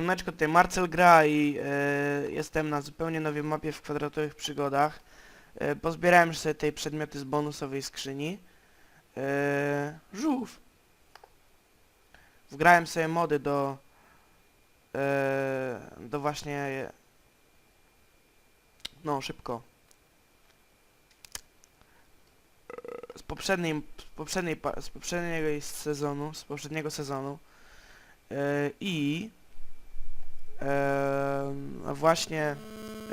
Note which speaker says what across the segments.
Speaker 1: Siemneczko, tutaj Marcel gra i e, jestem na zupełnie nowej mapie w kwadratowych przygodach. E, pozbierałem sobie tej przedmioty z bonusowej skrzyni. E, żółw. Wgrałem sobie mody do do właśnie no szybko z poprzedniej z poprzedniej z poprzedniego sezonu z poprzedniego sezonu i e, a właśnie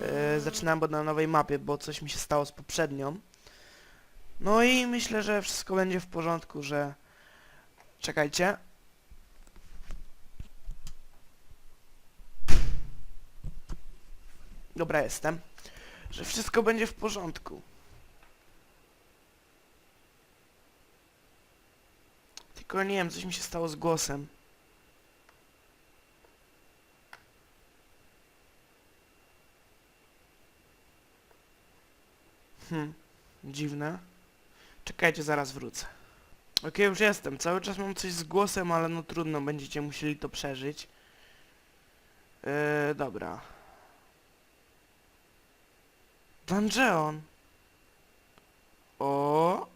Speaker 1: e, zaczynałem na nowej mapie, bo coś mi się stało z poprzednią. No i myślę, że wszystko będzie w porządku, że... Czekajcie. Dobra, jestem. Że wszystko będzie w porządku. Tylko nie wiem, coś mi się stało z głosem. Hmm, dziwne. Czekajcie, zaraz wrócę. Okej, już jestem. Cały czas mam coś z głosem, ale no trudno, będziecie musieli to przeżyć. Yy, dobra. Dungeon. O.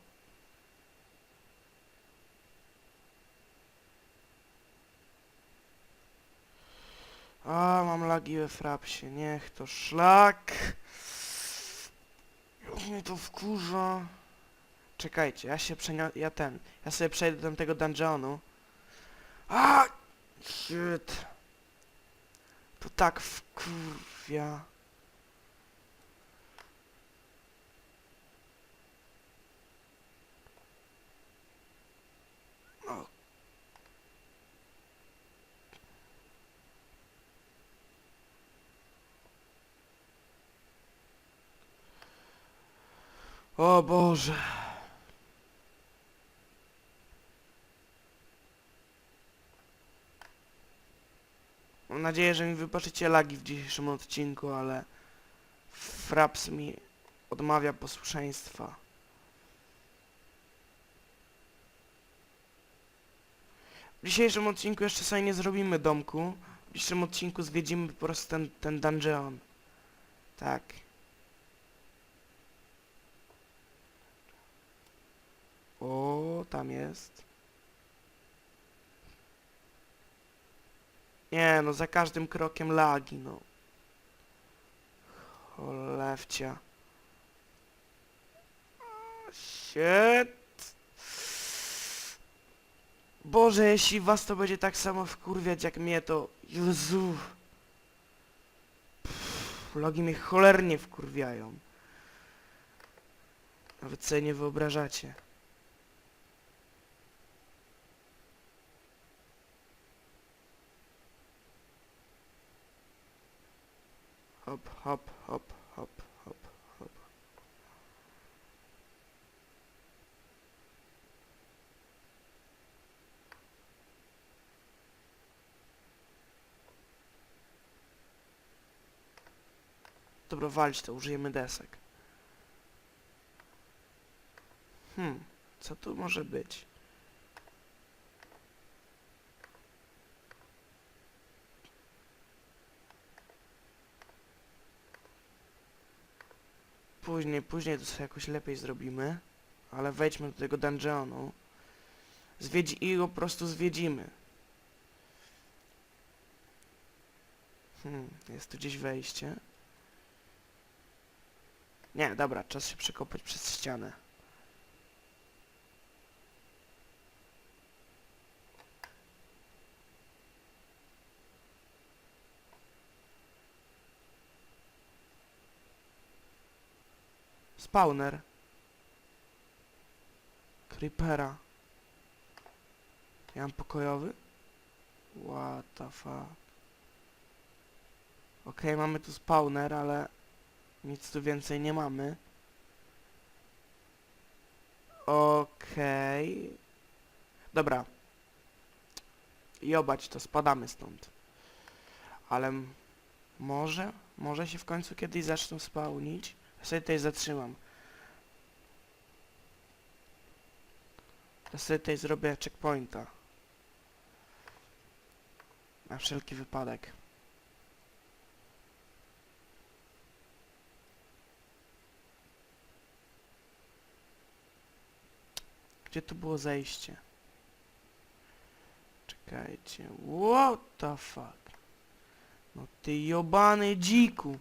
Speaker 1: A, mam lagi we frapsie. Niech to szlak. Mnie to wkurza. Czekajcie, ja się przenio... ja ten... Ja sobie przejdę do tego dungeonu. A! Shit. To tak wkurwia. O Boże. Mam nadzieję, że mi wybaczycie lagi w dzisiejszym odcinku, ale Fraps mi odmawia posłuszeństwa. W dzisiejszym odcinku jeszcze sobie nie zrobimy domku. W dzisiejszym odcinku zwiedzimy po prostu ten, ten dungeon. Tak. O, tam jest. Nie, no za każdym krokiem lagi, no. Cholewcia. Shit. Boże, jeśli was to będzie tak samo wkurwiać jak mnie, to... Jezu. Pff, logi mnie cholernie wkurwiają. Nawet sobie nie wyobrażacie. Hop, hop, hop, hop, hop, hop. Dobra, walić to, użyjemy desek. Hmm, co tu może być? Później, później to sobie jakoś lepiej zrobimy. Ale wejdźmy do tego dungeonu. Zwiedzi i go po prostu zwiedzimy. Hmm, jest tu gdzieś wejście. Nie, dobra, czas się przekopać przez ścianę. Spawner. Creepera. Ja mam pokojowy? What the fuck. Okej, mamy tu spawner, ale nic tu więcej nie mamy. Okej. Dobra. Jobać to, spadamy stąd. Ale może, może się w końcu kiedyś zaczną spawnić. Ja sobie tutaj zatrzymam. Ja sobie tutaj zrobię checkpointa. Na wszelki wypadek. Gdzie tu było zejście? Czekajcie. What the fuck? No ty jobany dziku.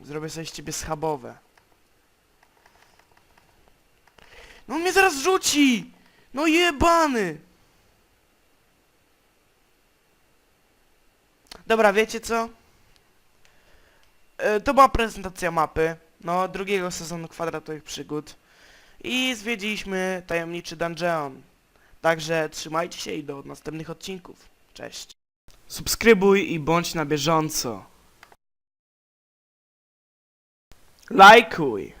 Speaker 1: Zrobię sobie z ciebie schabowe. No mnie zaraz rzuci! No jebany! Dobra, wiecie co? E, To była prezentacja mapy, no, drugiego sezonu kwadratowych przygód. I zwiedziliśmy tajemniczy dungeon. Także trzymajcie się i do następnych odcinków. Cześć. Subskrybuj i bądź na bieżąco. Like Likely